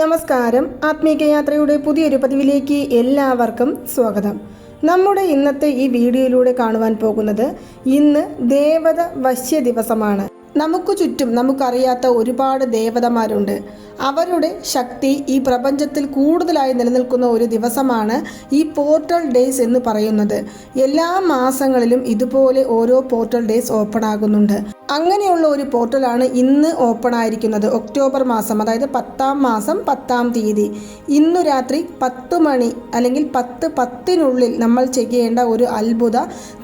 നമസ്കാരം. ആത്മീയ യാത്രയുടെ പുതിയൊരു പതിവിലേക്ക് എല്ലാവർക്കും സ്വാഗതം. നമ്മുടെ ഇന്നത്തെ ഈ വീഡിയോയിലൂടെ കാണുവാൻ പോകുന്നത് ഇന്ന് ദേവത വശ്യ ദിവസമാണ്. നമുക്ക് ചുറ്റും നമുക്കറിയാത്ത ഒരുപാട് ദേവതമാരുണ്ട്. അവരുടെ ശക്തി ഈ പ്രപഞ്ചത്തിൽ കൂടുതലായി നിലനിൽക്കുന്ന ഒരു ദിവസമാണ് ഈ പോർട്ടൽ ഡേയ്സ് എന്ന് പറയുന്നത്. എല്ലാ മാസങ്ങളിലും ഇതുപോലെ ഓരോ പോർട്ടൽ ഡേയ്സ് ഓപ്പൺ ആകുന്നുണ്ട്. അങ്ങനെയുള്ള ഒരു പോർട്ടലാണ് ഇന്ന് ഓപ്പൺ ആയിരിക്കുന്നത്. ഒക്ടോബർ മാസം അതായത് പത്താം മാസം പത്താം തീയതി. ഇന്നു രാത്രി പത്ത് മണി അല്ലെങ്കിൽ പത്ത് പത്തിനുള്ളിൽ നമ്മൾ ചെയ്യേണ്ട ഒരു അത്ഭുത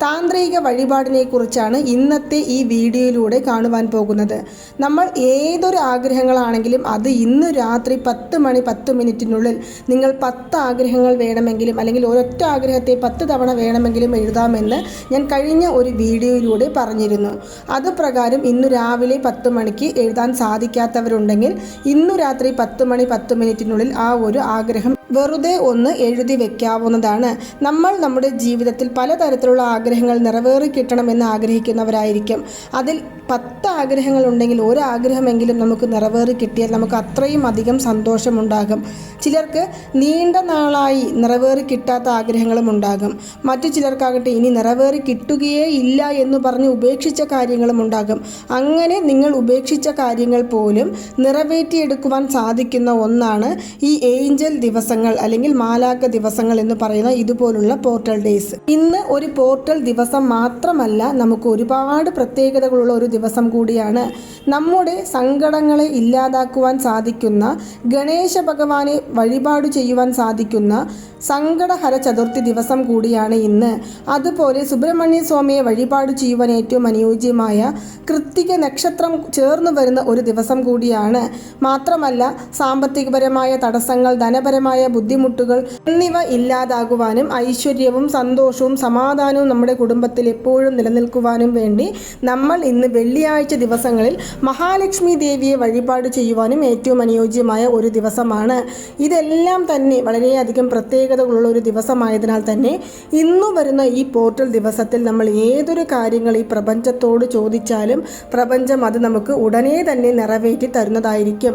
താന്ത്രിക വഴിപാടിനെ കുറിച്ചാണ് ഇന്നത്തെ ഈ വീഡിയോയിലൂടെ കാണുവാൻ പോകുന്നത്. നമ്മൾ ഏതൊരു ആഗ്രഹങ്ങളാണെങ്കിലും അത് ഇന്ന് രാത്രി പത്ത് മണി പത്ത് മിനിറ്റിനുള്ളിൽ നിങ്ങൾ പത്ത് ആഗ്രഹങ്ങൾ വേണമെങ്കിലും അല്ലെങ്കിൽ ഒരൊറ്റ ആഗ്രഹത്തെ പത്ത് തവണ വേണമെങ്കിലും എഴുതാമെന്ന് ഞാൻ കഴിഞ്ഞ ഒരു വീഡിയോയിലൂടെ പറഞ്ഞിരുന്നു. അത് പ്രകാരം ഇന്ന് രാവിലെ പത്ത് മണിക്ക് എഴുതാൻ സാധിക്കാത്തവരുണ്ടെങ്കിൽ ഇന്നു രാത്രി പത്ത് മണി പത്ത് മിനിറ്റിനുള്ളിൽ ആ ഒരു ആഗ്രഹം വെറുതെ ഒന്ന് എഴുതി വെക്കാവുന്നതാണ്. നമ്മൾ നമ്മുടെ ജീവിതത്തിൽ പലതരത്തിലുള്ള ആഗ്രഹങ്ങൾ നിറവേറി കിട്ടണമെന്ന് ആഗ്രഹിക്കുന്നവരായിരിക്കും. അതിൽ പത്ത് ആഗ്രഹങ്ങൾ ഉണ്ടെങ്കിൽ ഒരു ആഗ്രഹമെങ്കിലും നമുക്ക് നിറവേറി കിട്ടിയാൽ നമുക്ക് അത്രയും അധികം സന്തോഷമുണ്ടാകും. ചിലർക്ക് നീണ്ട നാളായി നിറവേറി കിട്ടാത്ത ആഗ്രഹങ്ങളും ഉണ്ടാകും. മറ്റു ചിലർക്കാകട്ടെ ഇനി നിറവേറി കിട്ടുകയേ ഇല്ല എന്ന് പറഞ്ഞ് ഉപേക്ഷിച്ച കാര്യങ്ങളും ഉണ്ടാകും. അങ്ങനെ നിങ്ങൾ ഉപേക്ഷിച്ച കാര്യങ്ങൾ പോലും നിറവേറ്റിയെടുക്കുവാൻ സാധിക്കുന്ന ഒന്നാണ് ഈ ഏഞ്ചൽ ദിവസങ്ങൾ. അല്ലെങ്കിൽ മാലാക ദിവസങ്ങൾ എന്ന് പറയുന്ന ഇതുപോലുള്ള പോർട്ടൽ ഡേയ്സ് ഇന്ന് ഒരു പോർട്ടൽ ദിവസം മാത്രമല്ല നമുക്ക് ഒരുപാട് പ്രത്യേകതകളുള്ള ഒരു ദിവസം കൂടിയാണ്. നമ്മുടെ സങ്കടങ്ങളെ ഇല്ലാതാക്കുവാൻ സാധിക്കുന്ന ഗണേശ ഭഗവാനെ വഴിപാട് ചെയ്യുവാൻ സാധിക്കുന്ന സങ്കടഹര ചതുർത്ഥി ദിവസം കൂടിയാണ് ഇന്ന്. അതുപോലെ സുബ്രഹ്മണ്യ സ്വാമിയെ വഴിപാട് ചെയ്യുവാൻ ഏറ്റവും അനുയോജ്യമായ കൃത്തിക നക്ഷത്രം ചേർന്ന് വരുന്ന ഒരു ദിവസം കൂടിയാണ്. മാത്രമല്ല സാമ്പത്തികപരമായ തടസ്സങ്ങൾ ധനപരമായ ബുദ്ധിമുട്ടുകൾ എന്നിവ ഇല്ലാതാകുവാനും ഐശ്വര്യവും സന്തോഷവും സമാധാനവും നമ്മുടെ കുടുംബത്തിൽ എപ്പോഴും നിലനിൽക്കുവാനും വേണ്ടി നമ്മൾ ഇന്ന് വെള്ളിയാഴ്ച ദിവസങ്ങളിൽ മഹാലക്ഷ്മി ദേവിയെ വഴിപാട് ചെയ്യുവാനും ഏറ്റവും അനുയോജ്യമായ ഒരു ദിവസമാണ്. ഇതെല്ലാം തന്നെ വളരെയധികം പ്രത്യേകതകളുള്ള ഒരു ദിവസമായതിനാൽ തന്നെ ഇന്നു വരുന്ന ഈ പോർട്ടൽ ദിവസത്തിൽ നമ്മൾ ഏതൊരു കാര്യങ്ങൾ ഈ പ്രപഞ്ചത്തോട് ചോദിച്ചാലും പ്രപഞ്ചം അത് നമുക്ക് ഉടനെ തന്നെ നിറവേറ്റി തരുന്നതായിരിക്കും.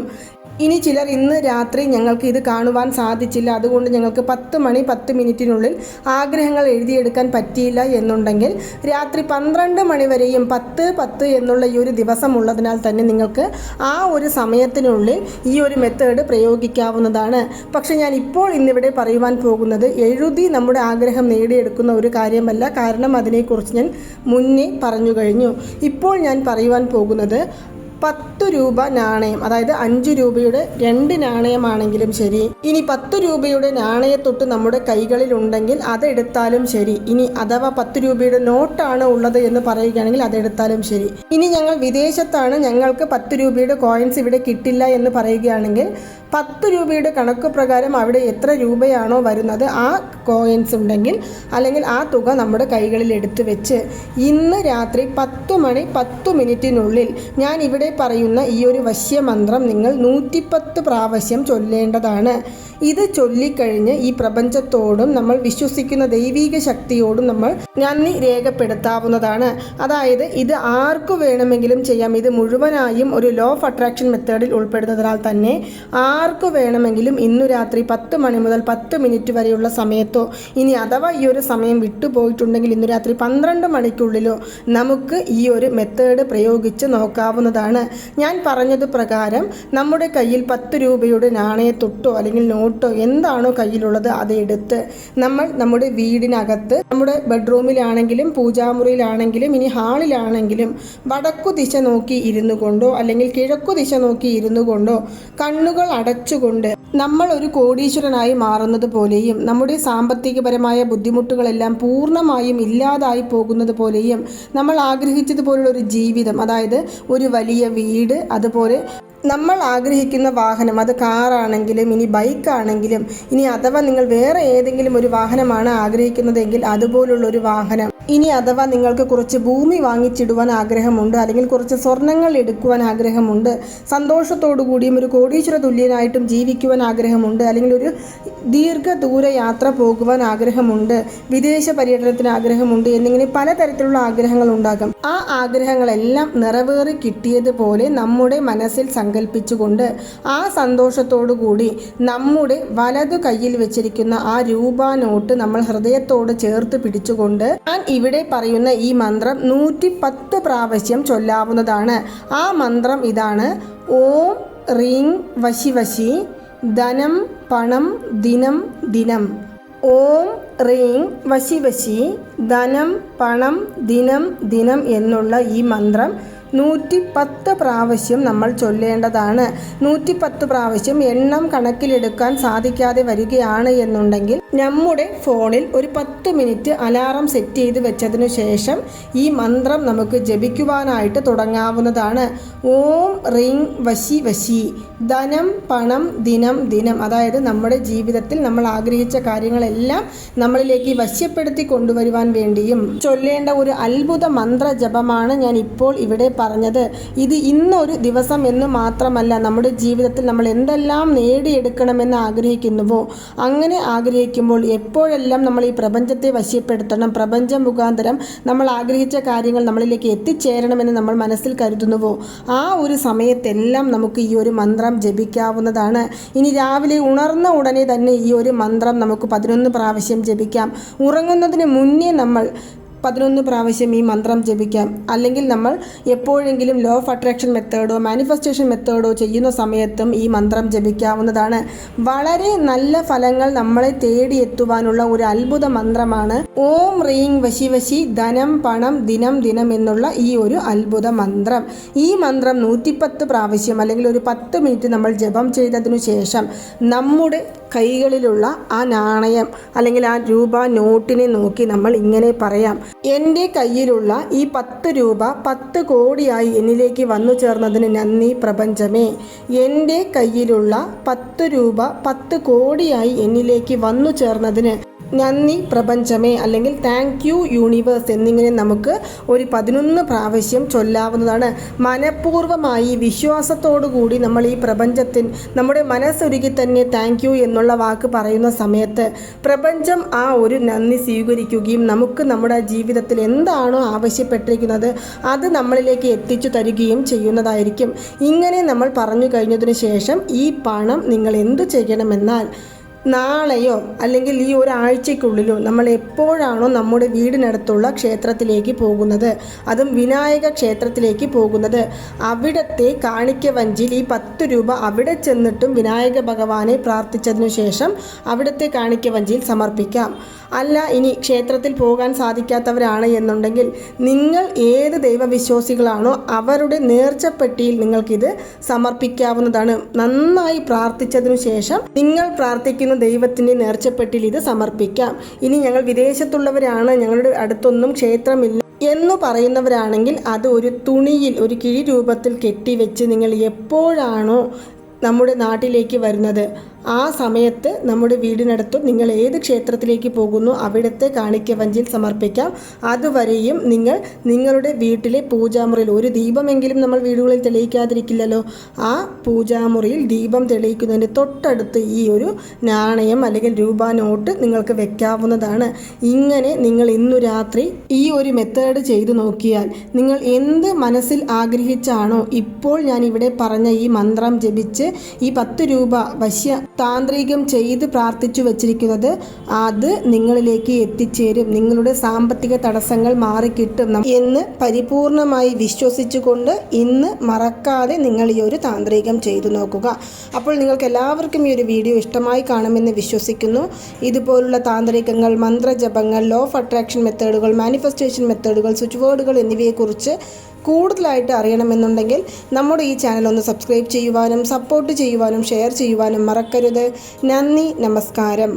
ഇനി ചിലർ ഇന്ന് രാത്രി ഞങ്ങൾക്ക് ഇത് കാണുവാൻ സാധിച്ചില്ല. അതുകൊണ്ട് ഞങ്ങൾക്ക് പത്ത് മണി പത്ത് മിനിറ്റിനുള്ളിൽ ആഗ്രഹങ്ങൾ എഴുതിയെടുക്കാൻ പറ്റിയില്ല എന്നുണ്ടെങ്കിൽ രാത്രി പന്ത്രണ്ട് മണി വരെയും പത്ത് പത്ത് എന്നുള്ള ഈ ഒരു ദിവസം ഉള്ളതിനാൽ തന്നെ നിങ്ങൾക്ക് ആ ഒരു സമയത്തിനുള്ളിൽ ഈ ഒരു മെത്തേഡ് പ്രയോഗിക്കാവുന്നതാണ്. പക്ഷെ ഞാൻ ഇപ്പോൾ ഇന്നിവിടെ പറയുവാൻ പോകുന്നത് എഴുതി നമ്മുടെ ആഗ്രഹം നേടിയെടുക്കുന്ന ഒരു കാര്യമല്ല. കാരണം അതിനെക്കുറിച്ച് ഞാൻ മുന്നേ പറഞ്ഞു കഴിഞ്ഞു. ഇപ്പോൾ ഞാൻ പറയുവാൻ പോകുന്നത് പത്ത് രൂപ നാണയം അതായത് അഞ്ച് രൂപയുടെ രണ്ട് നാണയമാണെങ്കിലും ശരി. ഇനി പത്ത് രൂപയുടെ നാണയത്തൊട്ട് നമ്മുടെ കൈകളിൽ ഉണ്ടെങ്കിൽ അതെടുത്താലും ശരി. ഇനി അഥവാ പത്ത് രൂപയുടെ നോട്ടാണ് ഉള്ളത് എന്ന് പറയുകയാണെങ്കിൽ അതെടുത്താലും ശരി. ഇനി ഞങ്ങൾ വിദേശത്താണ് ഞങ്ങൾക്ക് പത്ത് രൂപയുടെ കോയിൻസ് ഇവിടെ കിട്ടില്ല എന്ന് പറയുകയാണെങ്കിൽ പത്ത് രൂപയുടെ കണക്ക് പ്രകാരം അവിടെ എത്ര രൂപയാണോ വരുന്നത് ആ കോയിൻസ് ഉണ്ടെങ്കിൽ അല്ലെങ്കിൽ ആ തുക നമ്മുടെ കൈകളിൽ എടുത്തു വെച്ച് ഇന്ന് രാത്രി പത്ത് മണി പത്ത് മിനിറ്റിനുള്ളിൽ ഞാൻ ഇവിടെ പറയുന്ന ഈ ഒരു വശ്യമന്ത്രം നിങ്ങൾ നൂറ്റിപ്പത്ത് പ്രാവശ്യം ചൊല്ലേണ്ടതാണ്. ഇത് ചൊല്ലിക്കഴിഞ്ഞ് ഈ പ്രപഞ്ചത്തോടും നമ്മൾ വിശ്വസിക്കുന്ന ദൈവീക ശക്തിയോടും നമ്മൾ നന്ദി രേഖപ്പെടുത്താവുന്നതാണ്. അതായത് ഇത് ആർക്കു വേണമെങ്കിലും ചെയ്യാം. ഇത് മുഴുവനായും ഒരു ലോ ഓഫ് അട്രാക്ഷൻ മെത്തേഡിൽ ഉൾപ്പെടുന്നതിനാൽ തന്നെ ആർക്കു വേണമെങ്കിലും ഇന്നു രാത്രി പത്ത് മണി മുതൽ പത്ത് മിനിറ്റ് വരെയുള്ള സമയത്തോ ഇനി അഥവാ ഈ ഒരു സമയം വിട്ടുപോയിട്ടുണ്ടെങ്കിൽ ഇന്നു രാത്രി പന്ത്രണ്ട് മണിക്കുള്ളിലോ നമുക്ക് ഈ ഒരു മെത്തേഡ് പ്രയോഗിച്ച് നോക്കാവുന്നതാണ്. ഞാൻ പറഞ്ഞത് പ്രകാരം നമ്മുടെ കയ്യിൽ പത്ത് രൂപയുടെ നാണയത്തൊട്ടോ അല്ലെങ്കിൽ നോട്ടോ എന്താണോ കയ്യിലുള്ളത് അത് എടുത്ത് നമ്മൾ നമ്മുടെ വീടിനകത്ത് നമ്മുടെ ബെഡ്റൂമിലാണെങ്കിലും പൂജാമുറിയിലാണെങ്കിലും ഇനി ഹാളിലാണെങ്കിലും വടക്കു ദിശ നോക്കി ഇരുന്നു കൊണ്ടോ അല്ലെങ്കിൽ കിഴക്കു ദിശ നോക്കി ഇരുന്നു കൊണ്ടോ കണ്ണുകൾ അടച്ചുകൊണ്ട് നമ്മൾ ഒരു കോടീശ്വരനായി മാറുന്നത് പോലെയും നമ്മുടെ സാമ്പത്തികപരമായ ബുദ്ധിമുട്ടുകളെല്ലാം പൂർണമായും ഇല്ലാതായി പോകുന്നത് പോലെയും നമ്മൾ ആഗ്രഹിച്ചതുപോലുള്ള ഒരു ജീവിതം അതായത് ഒരു വലിയ വീട് അതുപോലെ നമ്മൾ ആഗ്രഹിക്കുന്ന വാഹനം അത് കാറാണെങ്കിലും ഇനി ബൈക്കാണെങ്കിലും ഇനി അഥവാ നിങ്ങൾ വേറെ ഏതെങ്കിലും ഒരു വാഹനമാണ് ആഗ്രഹിക്കുന്നതെങ്കിൽ അതുപോലുള്ള ഒരു വാഹനം ഇനി അഥവാ നിങ്ങൾക്ക് കുറച്ച് ഭൂമി വാങ്ങിച്ചിടുവാൻ ആഗ്രഹമുണ്ട് അല്ലെങ്കിൽ കുറച്ച് സ്വർണങ്ങൾ എടുക്കുവാൻ ആഗ്രഹമുണ്ട് സന്തോഷത്തോടു കൂടിയും ഒരു കോടീശ്വര തുല്യനായിട്ടും ജീവിക്കുവാൻ ആഗ്രഹമുണ്ട് അല്ലെങ്കിൽ ഒരു ദീർഘദൂര യാത്ര പോകുവാൻ ആഗ്രഹമുണ്ട് വിദേശ പര്യടനത്തിന് ആഗ്രഹമുണ്ട് എന്നിങ്ങനെ പലതരത്തിലുള്ള ആഗ്രഹങ്ങൾ ഉണ്ടാകും. ആ ആഗ്രഹങ്ങളെല്ലാം നിറവേറി കിട്ടിയതുപോലെ നമ്മുടെ മനസ്സിൽ സങ്കല്പിച്ചുകൊണ്ട് ആ സന്തോഷത്തോടു കൂടി നമ്മുടെ വലതു കയ്യിൽ വെച്ചിരിക്കുന്ന ആ രൂപ നോട്ട് നമ്മൾ ഹൃദയത്തോട് ചേർത്ത് പിടിച്ചുകൊണ്ട് ഞാൻ ഇവിടെ പറയുന്ന ഈ മന്ത്രം നൂറ്റി പത്ത് പ്രാവശ്യം ചൊല്ലാവുന്നതാണ്. ആ മന്ത്രം ഇതാണ്. ഓം റീങ് വശി വശി ധനം പണം ദിനം ദിനം. ഓം റീങ് വശി വശി ധനം പണം ദിനം ദിനം എന്നുള്ള ഈ മന്ത്രം നൂറ്റി പത്ത് പ്രാവശ്യം നമ്മൾ ചൊല്ലേണ്ടതാണ്. നൂറ്റി പത്ത് പ്രാവശ്യം എണ്ണം കണക്കിലെടുക്കാൻ സാധിക്കാതെ വരികയാണ് എന്നുണ്ടെങ്കിൽ നമ്മുടെ ഫോണിൽ ഒരു പത്ത് മിനിറ്റ് അലാറം സെറ്റ് ചെയ്ത് വെച്ചതിനു ശേഷം ഈ മന്ത്രം നമുക്ക് ജപിക്കുവാനായിട്ട് തുടങ്ങാവുന്നതാണ്. ഓം റിങ് വശി വശി. ധനം പണം ദിനം ദിനം. അതായത് നമ്മുടെ ജീവിതത്തിൽ നമ്മൾ ആഗ്രഹിച്ച കാര്യങ്ങളെല്ലാം നമ്മളിലേക്ക് വശ്യപ്പെടുത്തി കൊണ്ടുവരുവാൻ വേണ്ടിയും ചൊല്ലേണ്ട ഒരു അത്ഭുത മന്ത്ര ജപമാണ് ഞാൻ ഇപ്പോൾ ഇവിടെ പറഞ്ഞത് ഇത് ഇന്നൊരു ദിവസം എന്ന് മാത്രമല്ല നമ്മുടെ ജീവിതത്തിൽ നമ്മൾ എന്തെല്ലാം നേടിയെടുക്കണമെന്ന് ആഗ്രഹിക്കുന്നുവോ അങ്ങനെ ആഗ്രഹിക്കുമ്പോൾ എപ്പോഴെല്ലാം നമ്മൾ ഈ പ്രപഞ്ചത്തെ വശ്യപ്പെടുത്തണം പ്രപഞ്ചം മുഖാന്തരം നമ്മൾ ആഗ്രഹിച്ച കാര്യങ്ങൾ നമ്മളിലേക്ക് എത്തിച്ചേരണമെന്ന് നമ്മൾ മനസ്സിൽ കരുതുന്നുവോ ആ ഒരു സമയത്തെല്ലാം നമുക്ക് ഈ ഒരു മന്ത്രം ജപിക്കാവുന്നതാണ്. ഇനി രാവിലെ ഉണർന്ന ഉടനെ തന്നെ ഈ ഒരു മന്ത്രം നമുക്ക് പതിനൊന്ന് പ്രാവശ്യം ജപിക്കാം. ഉറങ്ങുന്നതിന് മുന്നേ നമ്മൾ പതിനൊന്ന് പ്രാവശ്യം ഈ മന്ത്രം ജപിക്കാം. അല്ലെങ്കിൽ നമ്മൾ എപ്പോഴെങ്കിലും ലോ ഓഫ് അട്രാക്ഷൻ മെത്തേഡോ മാനിഫെസ്റ്റേഷൻ മെത്തേഡോ ചെയ്യുന്ന സമയത്തും ഈ മന്ത്രം ജപിക്കാവുന്നതാണ്. വളരെ നല്ല ഫലങ്ങൾ നമ്മളെ തേടിയെത്തുവാനുള്ള ഒരു അത്ഭുത മന്ത്രമാണ് ഓം റീങ് വശി വശി ധനം പണം ദിനം ദിനം എന്നുള്ള ഈ ഒരു അത്ഭുത മന്ത്രം. ഈ മന്ത്രം നൂറ്റിപ്പത്ത് പ്രാവശ്യം അല്ലെങ്കിൽ ഒരു പത്ത് മിനിറ്റ് നമ്മൾ ജപം ചെയ്തതിനു ശേഷം നമ്മുടെ കൈകളിലുള്ള ആ നാണയം അല്ലെങ്കിൽ ആ രൂപ നോട്ടിനെ നോക്കി നമ്മൾ ഇങ്ങനെ പറയാം. എന്റെ കയ്യിലുള്ള ഈ പത്ത് രൂപ പത്ത് കോടിയായി എന്നിലേക്ക് വന്നു ചേർന്നതിന് നന്ദി പ്രപഞ്ചമേ. എന്റെ കയ്യിലുള്ള പത്ത് രൂപ പത്ത് കോടിയായി എന്നിലേക്ക് വന്നു ചേർന്നതിന് നന്ദി പ്രപഞ്ചമേ അല്ലെങ്കിൽ താങ്ക് യു യൂണിവേഴ്സ് എന്നിങ്ങനെ നമുക്ക് ഒരു പതിനൊന്ന് പ്രാവശ്യം ചൊല്ലാവുന്നതാണ്. മനഃപൂർവമായി കൂടി നമ്മൾ ഈ പ്രപഞ്ചത്തിന് നമ്മുടെ മനസ്സൊരുക്കി തന്നെ താങ്ക് യു എന്നുള്ള വാക്ക് പറയുന്ന സമയത്ത് പ്രപഞ്ചം ആ ഒരു നന്ദി സ്വീകരിക്കുകയും നമുക്ക് നമ്മുടെ ജീവിതത്തിൽ എന്താണോ ആവശ്യപ്പെട്ടിരിക്കുന്നത് അത് നമ്മളിലേക്ക് എത്തിച്ചു തരികയും ചെയ്യുന്നതായിരിക്കും. ഇങ്ങനെ നമ്മൾ പറഞ്ഞു കഴിഞ്ഞതിന് ശേഷം ഈ പണം നിങ്ങൾ എന്തു ചെയ്യണമെന്നാൽ നാളെയോ അല്ലെങ്കിൽ ഈ ഒരാഴ്ചയ്ക്കുള്ളിലോ നമ്മൾ എപ്പോഴാണോ നമ്മുടെ വീടിനടുത്തുള്ള ക്ഷേത്രത്തിലേക്ക് പോകുന്നത് അതും വിനായക ക്ഷേത്രത്തിലേക്ക് പോകുന്നത് അവിടത്തെ കാണിക്ക വഞ്ചിയിൽ ഈ പത്ത് രൂപ അവിടെ ചെന്നിട്ടും വിനായക ഭഗവാനെ പ്രാർത്ഥിച്ചതിനു ശേഷം അവിടുത്തെ കാണിക്ക വഞ്ചിയിൽ സമർപ്പിക്കാം. അല്ല ഇനി ക്ഷേത്രത്തിൽ പോകാൻ സാധിക്കാത്തവരാണ് എന്നുണ്ടെങ്കിൽ നിങ്ങൾ ഏത് ദൈവവിശ്വാസികളാണോ അവരുടെ നേർച്ചപ്പെട്ടിയിൽ നിങ്ങൾക്കിത് സമർപ്പിക്കാവുന്നതാണ്. നന്നായി പ്രാർത്ഥിച്ചതിനു ശേഷം നിങ്ങൾ പ്രാർത്ഥിക്കുന്ന ദൈവത്തിന്റെ നേർച്ചപ്പെട്ടിയിൽ ഇത് സമർപ്പിക്കാം. ഇനി ഞങ്ങൾ വിദേശത്തുള്ളവരാണ് ഞങ്ങളുടെ അടുത്തൊന്നും ക്ഷേത്രമില്ല എന്ന് പറയുന്നവരാണെങ്കിൽ അത് ഒരു തുണിയിൽ ഒരു കിഴി രൂപത്തിൽ കെട്ടിവെച്ച് നിങ്ങൾ എപ്പോഴാണോ നമ്മുടെ നാട്ടിലേക്ക് വരുന്നത് ആ സമയത്ത് നമ്മുടെ വീടിനടുത്തും നിങ്ങൾ ഏത് ക്ഷേത്രത്തിലേക്ക് പോകുന്നു അവിടുത്തെ കാണിക്ക വഞ്ചിയിൽ സമർപ്പിക്കാം. അതുവരെയും നിങ്ങൾ നിങ്ങളുടെ വീട്ടിലെ പൂജാമുറിയിൽ ഒരു ദീപമെങ്കിലും നമ്മൾ വീടുകളിൽ തെളിയിക്കാതിരിക്കില്ലല്ലോ. ആ പൂജാമുറിയിൽ ദീപം തെളിയിക്കുന്നതിന് തൊട്ടടുത്ത് ഈ ഒരു നാണയം അല്ലെങ്കിൽ രൂപ നോട്ട് നിങ്ങൾക്ക് വെക്കാവുന്നതാണ്. ഇങ്ങനെ നിങ്ങൾ ഇന്നു രാത്രി ഈ ഒരു മെത്തേഡ് ചെയ്തു നോക്കിയാൽ നിങ്ങൾ എന്ത് മനസ്സിൽ ആഗ്രഹിച്ചാണോ ഇപ്പോൾ ഞാൻ ഇവിടെ പറഞ്ഞ ഈ മന്ത്രം ജപിച്ച് ഈ പത്ത് രൂപ വശ്യ താന്ത്രികം ചെയ്ത് പ്രാർത്ഥിച്ചു വച്ചിരിക്കുന്നത് അത് നിങ്ങളിലേക്ക് എത്തിച്ചേരും. നിങ്ങളുടെ സാമ്പത്തിക തടസ്സങ്ങൾ മാറിക്കിട്ടും എന്ന് പരിപൂർണമായി വിശ്വസിച്ചുകൊണ്ട് ഇന്ന് മറക്കാതെ നിങ്ങൾ ഈ ഒരു താന്ത്രികം ചെയ്തു നോക്കുക. അപ്പോൾ നിങ്ങൾക്ക് എല്ലാവർക്കും ഈ ഒരു വീഡിയോ ഇഷ്ടമായി കാണുമെന്ന് വിശ്വസിക്കുന്നു. ഇതുപോലുള്ള താന്ത്രികങ്ങൾ മന്ത്രജപങ്ങൾ ലോ ഓഫ് അട്രാക്ഷൻ മെത്തേഡുകൾ മാനിഫെസ്റ്റേഷൻ മെത്തേഡുകൾ സ്വിച്ച് ബോർഡുകൾ എന്നിവയെക്കുറിച്ച് കൂടുതലായിട്ട് അറിയണമെന്നുണ്ടെങ്കിൽ നമ്മുടെ ഈ ചാനൽ ഒന്ന് സബ്സ്ക്രൈബ് ചെയ്യുവാനും സപ്പോർട്ട് ചെയ്യുവാനും ഷെയർ ചെയ്യുവാനും മറക്കരുത്. നന്ദി നമസ്കാരം.